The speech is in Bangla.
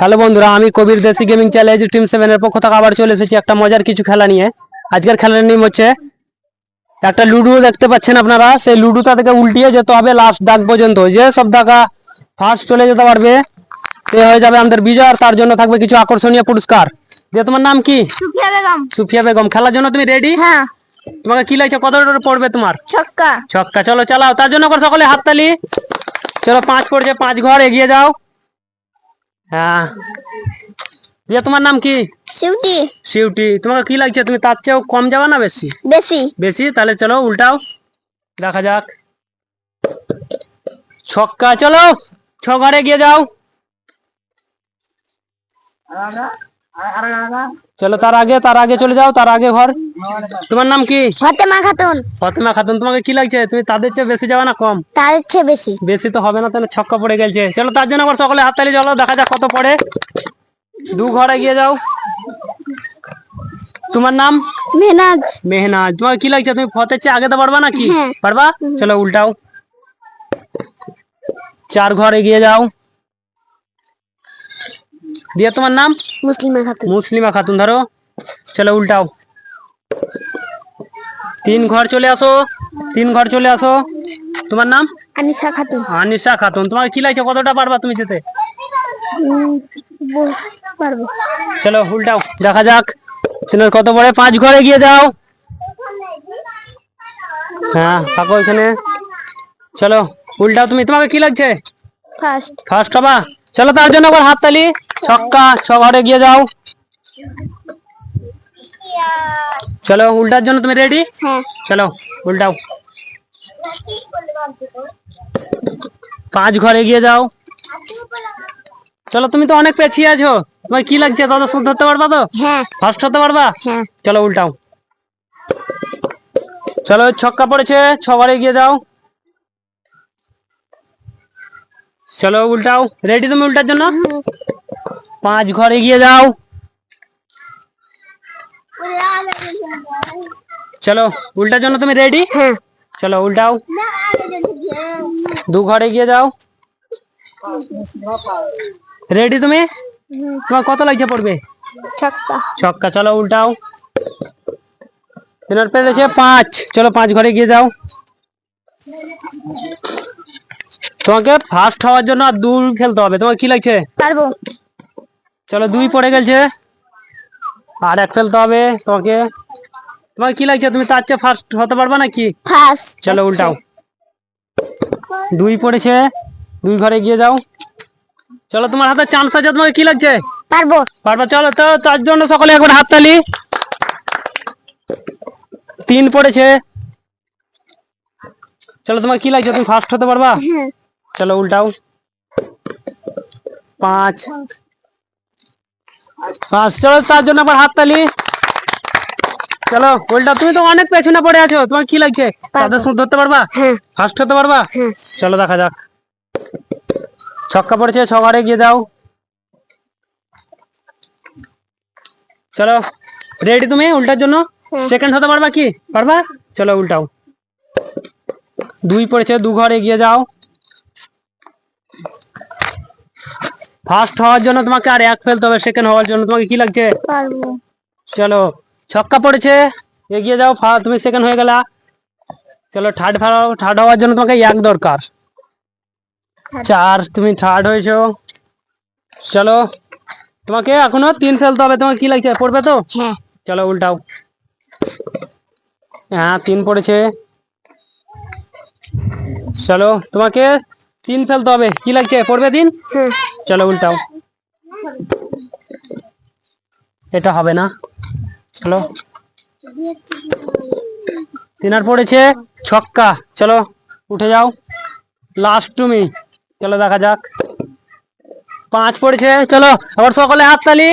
হ্যালো বন্ধুরা আমি কবির দেশি গেমিং চ্যালেঞ্জ টিম সেভেনের পক্ষ থেকে আবার চলে এসেছি একটা মজার কিছু খেলা নিয়ে। আজকের খেলার নিয়ম হচ্ছে একটা লুডো দেখতে পাচ্ছেন আপনারা? সেই লুডোটা থেকে উল্টিয়ে যেতে হবে লাস্ট দাগ পর্যন্ত। যে সব দাগা ফার্স্ট চলে যেতে পারবে। সে হয়ে যাবে আমাদের বিজয় আর তার জন্য থাকবে কিছু আকর্ষণীয় পুরস্কার। দিয়ে তোমার নাম কি? সুফিয়া বেগম। সুফিয়া বেগম। খেলার জন্য তুমি রেডি হ্যাঁ। তোমাকে কি লাগছে? কত পড়বে তোমার? ছক্কা। ছক্কা। চলো চালাও। তার জন্য করে সকলে হাততালি। চলো পাঁচ পড়ছে পাঁচ ঘর এগিয়ে যাও। হ্যাঁ। দিয়ে তোমার নাম কি? সিউটি সিউটি তোমাকে কি লাগছে? তুমি তার চেয়েও কম যাবে না বেশি? বেশি। বেশি? তাহলে চলো উল্টাও। দেখা যাক। ছক্কা চলো। ছ ঘরে গিয়ে যাও। চলো তার আগে তার আগে চলে যাও তার আগে ঘর। তোমার নাম কি? ফতেমা খাতুন। ফতেমা খাতুন তোমাকে কি লাগছে? তুমি তাদের চেয়ে বেশি যাবে না কম। তার চেয়ে বেশি। বেশি তো হবে না তাহলে ছক্কা পড়ে গেছে চলো তার জন্য আবার সকলে হাততালি চলো দেখা যাক কত পড়ে। দু ঘরে গিয়ে যাও। তোমার নাম? মেহনাজ। মেহনাজ। তোমার কি লাগছে? তুমি ফতের চেয়ে আগে তো পারবা নাকি? হ্যাঁ। পারবা চলো উল্টাও। চার ঘর এগিয়ে যাও। দিয়ে তোমার নাম? মুসলিমা খাতুন। মুসলিমা খাতুন ধরো। চলো উল্টাও। তিন ঘর চলে আসো। তিন ঘর চলে আসো। তোমার নাম? আনিসা খাতুন। আনিসা খাতুন। তোমার কি লাগছে? কতটা পারবা তুমি যেতে? পারব। চলো উল্টাও। দেখা যাক। সিনের কত পড়ে? পাঁচ ঘরে গিয়ে যাও। হ্যাঁ থাকো এখানে। চলো উল্টাও তুমি। তোমাকে কি লাগছে? ফার্স্ট ফার্স্ট হবা। চলো তার জন্য আবার হাততালি ছক্কা ছ ঘরে গিয়ে যাও। চলো উল্টার জন্য তুমি রেডি হ্যাঁ। চলো উল্টাও। পাঁচ ঘরে গিয়ে যাও। চলো তুমি তো অনেক পেছিয়ে আছো। তোমার কি লাগছে? দাদা শুদ্ধ ধরতে পারবা তো? হ্যাঁ। ফার্স্ট হতে পারবা? হ্যাঁ। চলো উল্টাও। চলো ছক্কা পড়েছে ছ ঘরে গিয়ে যাও। চলো উল্টাও। রেডি তুমি উল্টার জন্য? পাঁচ ঘরে গিয়ে যাও। চলো উল্টার জন্য তুমি রেডি হ্যাঁ। চলো উল্টাও। দু ঘরে গিয়ে যাও। রেডি তুমি? তোমার কত লাগছে পড়বে? ছক্কা। ছক্কা চলো উল্টাও। তিনার পেরেছে পাঁচ। চলো পাঁচ ঘরে গিয়ে যাও। তোমাকে ফার্স্ট হওয়ার জন্য আর দূর খেলতে হবে। তোমার কি লাগছে? পারব। চলো দুই পড়ে গেছে। আর এক ফেলতে হবে তোমাকে। তোমার কি লাগছে? তুমি তার চেয়ে ফার্স্ট হতে পারবা নাকি? ফার্স্ট চলো উল্টাও। দুই পড়েছে। দুই ঘরে গিয়ে যাও। চলো তোমার হাতে চান্স আছে তোমাকে কি লাগছে? পারব। পারবা। চলো তো তার জন্য সকলে একবার হাততালি তিন পড়েছে। চলো তোমার কি লাগছে? তুমি ফার্স্ট হতে পারবা? হ্যাঁ। চলো উল্টাও। পাঁচ চলো তার জন্য আবার হাততালি চলো উল্টা তুমি তো অনেক পেছনে পড়ে আছো। তোমার কি লাগছে? তাদের সুদ ধরতে পারবা? হ্যাঁ। ফার্স্ট হতে পারবা? হ্যাঁ। চলো দেখা যাক। ছক্কা পড়েছে ছ ঘরে গিয়ে যাও। চলো রেডি তুমি উল্টার জন্য? হ্যাঁ। সেকেন্ড হতে পারবা কি? পারবা? চলো উল্টাও। দুই পড়েছে দু ঘরে এগিয়ে যাও। ফার্স্ট হওয়ার জন্য তোমাকে আর এক ফেলতে হবে সেকেন্ড হওয়ার জন্য। তোমাকে কি লাগছে? পারব। চলো ছক্কা পড়েছে এগিয়ে যাও তুমি সেকেন্ড হয়ে গেলা। চলো থার্ড থার্ড হওয়ার জন্য তোমাকে এক দরকার। চার তুমি থার্ড হয়েছো। চলো তোমাকে এখনও তিন ফেলতে হবে। তোমার কি লাগছে? পড়বে তো? হ্যাঁ। চলো উল্টাও। হ্যাঁ তিন পড়েছে। চলো তোমাকে তিন ফেলতে হবে। কি লাগছে? পড়বে হ্যাঁ চলো উল্টাও। এটা হবে না। চলো। তিনার পড়েছে ছক্কা। চলো, উঠে যাও। লাস্ট তুমি চলো দেখা যাক। পাঁচ পড়েছে। চলো আবার সকলে হাততালি।